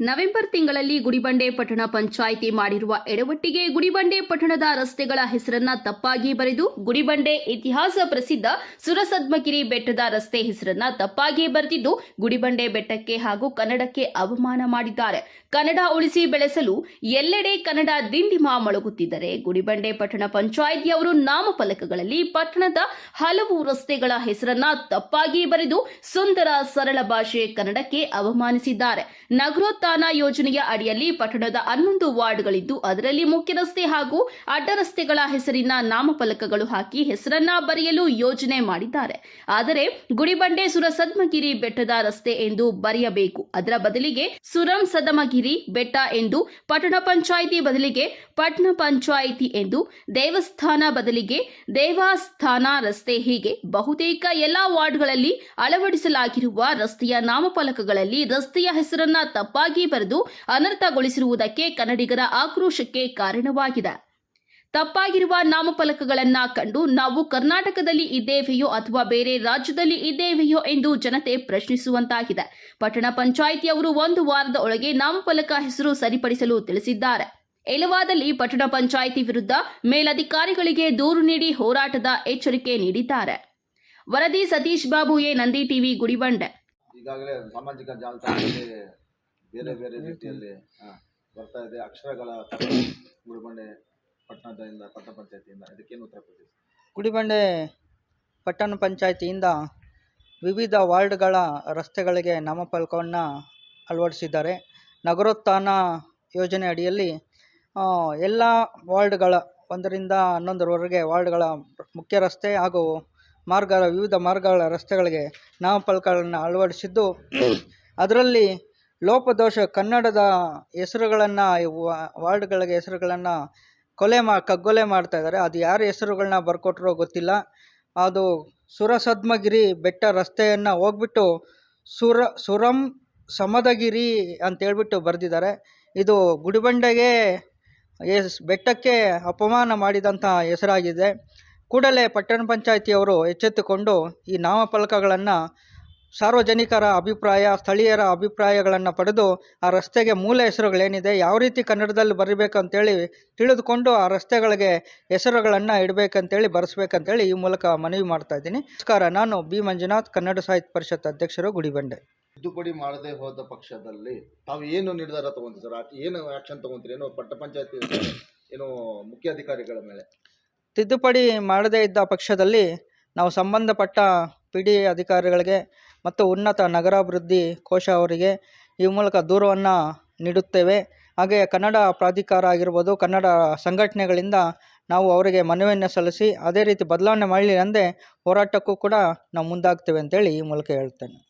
November ತಿಂಗಳಲ್ಲಿ ಗುಡಿಬಂಡೆ ಪಟ್ಟಣ ಪಂಚಾಯಿತಿ ಮಾಡಿರುವ ಎಡವಟ್ಟಿಗೆ ಗುಡಿಬಂಡೆ ಪಟ್ಟಣದ ರಸ್ತೆಗಳ ಹೆಸರನ್ನ ತಪ್ಪಾಗಿ ಬರೆದು ಗುಡಿಬಂಡೆ ಇತಿಹಾಸ ಪ್ರಸಿದ್ಧ ಸುರಸದ್ಮಗಿರಿ ಬೆಟ್ಟದ ರಸ್ತೆ ಹೆಸರನ್ನ ತಪ್ಪಾಗಿ ಬರೆದಿದ್ದು ಗುಡಿಬಂಡೆ ಬೆಟ್ಟಕ್ಕೆ ಹಾಗೂ ಕನ್ನಡಕ್ಕೆ ಅವಮಾನ ಮಾಡಿದ್ದಾರೆ. ಕನ್ನಡ ಉಳಿಸಿ ಬೆಳೆಸಲು ಎಲ್ಲೆಡೆ ಕನ್ನಡ ದಿಂಡಿಮ ಮೊಳಗುತ್ತಿದ್ದರೆ ಗುಡಿಬಂಡೆ ಪಟ್ಟಣ ಪಂಚಾಯಿತಿಯವರು ನಾಮಫಲಕಗಳಲ್ಲಿ ಪಟ್ಟಣದ ಹಲವು ರಸ್ತೆಗಳ ಹೆಸರನ್ನ ತಪ್ಪಾಗಿ ಬರೆದು ಸುಂದರ ಸರಳ ಭಾಷೆ ಕನ್ನಡಕ್ಕೆ ಅವಮಾನಿಸಿದ್ದಾರೆ. ನಗರೋತ್ಥಾನ ಯೋಜನೆಯ ಅಡಿಯಲ್ಲಿ ಪಟ್ಟಣದ ಹನ್ನೊಂದು ವಾರ್ಡ್ಗಳಿದ್ದು, ಅದರಲ್ಲಿ ಮುಖ್ಯ ರಸ್ತೆ ಹಾಗೂ ಅಡ್ಡ ರಸ್ತೆಗಳ ಹೆಸರಿನ ನಾಮಫಲಕಗಳು ಹಾಕಿ ಹೆಸರನ್ನ ಬರೆಯಲು ಯೋಜನೆ ಮಾಡಿದ್ದಾರೆ. ಆದರೆ ಗುಡಿಬಂಡೆ ಸುರಸದ್ಮಗಿರಿ ಬೆಟ್ಟದ ರಸ್ತೆ ಎಂದು ಬರೆಯಬೇಕು. ಅದರ ಬದಲಿಗೆ ಸುರಂ ಸದಮಗಿರಿ ಬೆಟ್ಟ ಎಂದು, ಪಟ್ಟಣ ಪಂಚಾಯಿತಿ ಬದಲಿಗೆ ಪಟ್ಟಣ ಪಂಚಾಯಿತಿ ಎಂದು, ದೇವಸ್ಥಾನ ಬದಲಿಗೆ ದೇವಸ್ಥಾನ ರಸ್ತೆ ಹೀಗೆ ಬಹುತೇಕ ಎಲ್ಲಾ ವಾರ್ಡ್ಗಳಲ್ಲಿ ಅಳವಡಿಸಲಾಗಿರುವ ರಸ್ತೆಯ ನಾಮಫಲಕಗಳಲ್ಲಿ ರಸ್ತೆಯ ಹೆಸರನ್ನ ತಪ್ಪಾಗಿ ಬರೆದು ಅನರ್ಥಗೊಳಿಸಿರುವುದಕ್ಕೆ ಕನ್ನಡಿಗರ ಆಕ್ರೋಶಕ್ಕೆ ಕಾರಣವಾಗಿದೆ. ತಪ್ಪಾಗಿರುವ ನಾಮಫಲಕಗಳನ್ನ ಕಂಡು ನಾವು ಕರ್ನಾಟಕದಲ್ಲಿ ಇದ್ದೇವೆಯೋ ಅಥವಾ ಬೇರೆ ರಾಜ್ಯದಲ್ಲಿ ಇದ್ದೇವೆಯೋ ಎಂದು ಜನತೆ ಪ್ರಶ್ನಿಸುವಂತಾಗಿದೆ. ಪಟ್ಟಣ ಪಂಚಾಯಿತಿಯವರು ಒಂದು ವಾರದ ಒಳಗೆ ನಾಮಫಲಕ ಹೆಸರು ಸರಿಪಡಿಸಲು ತಿಳಿಸಿದ್ದಾರೆ. ಇಲ್ಲವಾದಲ್ಲಿ ಪಟ್ಟಣ ಪಂಚಾಯಿತಿ ವಿರುದ್ಧ ಮೇಲಧಿಕಾರಿಗಳಿಗೆ ದೂರು ನೀಡಿ ಹೋರಾಟದ ಎಚ್ಚರಿಕೆ ನೀಡಿದ್ದಾರೆ. ವರದಿ ಸತೀಶ್ ಬಾಬು ಎ ನಂದಿ ಟಿವಿ, ಗುಡಿಬಂಡೆ. ಈಗಾಗಲೇ ಸಾಮಾಜಿಕ ಜಾಲತಾಣದಲ್ಲಿ ಬೇರೆ ಬೇರೆ ರೀತಿಯಲ್ಲಿ ಬರ್ತಾ ಇದೆ. ಅಕ್ಷರಗಳ ಗುಡಿಬಂಡೆ ಪಟ್ಟಣದಿಂದ ಪಟ್ಟಣ ಪಂಚಾಯತಿಯಿಂದ ಇದಕ್ಕೇನು ಉತ್ತರ ಕೊಡ್ತೀವಿ ಗುಡಿಬಂಡೆ ಪಟ್ಟಣ ಪಂಚಾಯಿತಿಯಿಂದ ವಿವಿಧ ವಾರ್ಡ್ಗಳ ರಸ್ತೆಗಳಿಗೆ ನಾಮಫಲಕವನ್ನು ಅಳವಡಿಸಿದ್ದಾರೆ. ನಗರೋತ್ಥಾನ ಯೋಜನೆ ಅಡಿಯಲ್ಲಿ ಎಲ್ಲ ವಾರ್ಡ್ಗಳ ಒಂದರಿಂದ ಹನ್ನೊಂದರವರೆಗೆ ವಾರ್ಡ್ಗಳ ಮುಖ್ಯ ರಸ್ತೆ ಹಾಗೂ ಮಾರ್ಗ ವಿವಿಧ ಮಾರ್ಗಗಳ ರಸ್ತೆಗಳಿಗೆ ನಾಮಫಲಕಗಳನ್ನು ಅಳವಡಿಸಿದ್ದು ಅದರಲ್ಲಿ ಲೋಪದೋಷ ಕನ್ನಡದ ಹೆಸರುಗಳನ್ನು ವಾರ್ಡ್ಗಳಿಗೆ ಹೆಸರುಗಳನ್ನು ಕೊಲೆ ಮಾ, ಕಗ್ಗೊಲೆ ಮಾಡ್ತಾ ಇದ್ದಾರೆ ಅದು ಯಾರ ಹೆಸರುಗಳನ್ನ ಬರ್ಕೊಟ್ರೋ ಗೊತ್ತಿಲ್ಲ. ಅದು ಸುರಸದ್ಮಗಿರಿ ಬೆಟ್ಟ ರಸ್ತೆಯನ್ನು ಹೋಗ್ಬಿಟ್ಟು ಸುರ, ಸುರಂ ಸಮದಗಿರಿ ಅಂತೇಳ್ಬಿಟ್ಟು ಬರೆದಿದ್ದಾರೆ. ಇದು ಗುಡಿಬಂಡೆಗೆ ಎಸ್, ಬೆಟ್ಟಕ್ಕೆ ಅಪಮಾನ ಮಾಡಿದಂಥ ಹೆಸರಾಗಿದೆ. ಕೂಡಲೇ ಪಟ್ಟಣ ಪಂಚಾಯಿತಿಯವರು ಎಚ್ಚೆತ್ತುಕೊಂಡು ಈ ನಾಮಫಲಕಗಳನ್ನು ಸಾರ್ವಜನಿಕರ ಅಭಿಪ್ರಾಯ ಸ್ಥಳೀಯರ ಅಭಿಪ್ರಾಯಗಳನ್ನು ಪಡೆದು ಆ ರಸ್ತೆಗೆ ಮೂಲ ಹೆಸರುಗಳೇನಿದೆ ಯಾವ ರೀತಿ ಕನ್ನಡದಲ್ಲಿ ಬರಬೇಕಂತೇಳಿ ತಿಳಿದುಕೊಂಡು ಆ ರಸ್ತೆಗಳಿಗೆ ಹೆಸರುಗಳನ್ನು ಇಡಬೇಕಂತೇಳಿ ಬರೆಸ್ಬೇಕಂತೇಳಿ ಈ ಮೂಲಕ ಮನವಿ ಮಾಡ್ತಾ ಇದ್ದೀನಿ. ನಮಸ್ಕಾರ ನಾನು ಬಿ. ಮಂಜುನಾಥ್ ಕನ್ನಡ ಸಾಹಿತ್ಯ ಪರಿಷತ್ ಅಧ್ಯಕ್ಷರು ಗುಡಿಬಂಡೆ. ತಿದ್ದುಪಡಿ ಮಾಡದೇ ಹೋದ ಪಕ್ಷದಲ್ಲಿ ತಾವು ಏನು ನಿರ್ಧಾರ ತಗೊಂತೀರಿ ಸರ್? ಏನು ಆಕ್ಷನ್ ತಗೊಂತೀರಿ ಏನು ಪಟ್ಟ ಪಂಚಾಯತಿ ಏನು ಮುಖ್ಯ ಅಧಿಕಾರಿಗಳ ಮೇಲೆ? ತಿದ್ದುಪಡಿ ಮಾಡದೇ ಇದ್ದ ಪಕ್ಷದಲ್ಲಿ ನಾವು ಸಂಬಂಧಪಟ್ಟ ಪಿ ಡಿ ಅಧಿಕಾರಿಗಳಿಗೆ ಮತ್ತು ಉನ್ನತ ನಗರಾಭಿವೃದ್ಧಿ ಕೋಶ ಅವರಿಗೆ ಈ ಮೂಲಕ ದೂರವನ್ನು ನೀಡುತ್ತೇವೆ. ಹಾಗೆ ಕನ್ನಡ ಪ್ರಾಧಿಕಾರ ಆಗಿರ್ಬೋದು, ಕನ್ನಡ ಸಂಘಟನೆಗಳಿಂದ ನಾವು ಅವರಿಗೆ ಮನವಿಯನ್ನು ಸಲ್ಲಿಸಿ, ಅದೇ ರೀತಿ ಬದಲಾವಣೆ ಮಾಡಲಿ ಅಂದೇ ಹೋರಾಟಕ್ಕೂ ಕೂಡ ನಾವು ಮುಂದಾಗ್ತೇವೆ ಅಂತೇಳಿ ಈ ಮೂಲಕ ಹೇಳ್ತೇನೆ.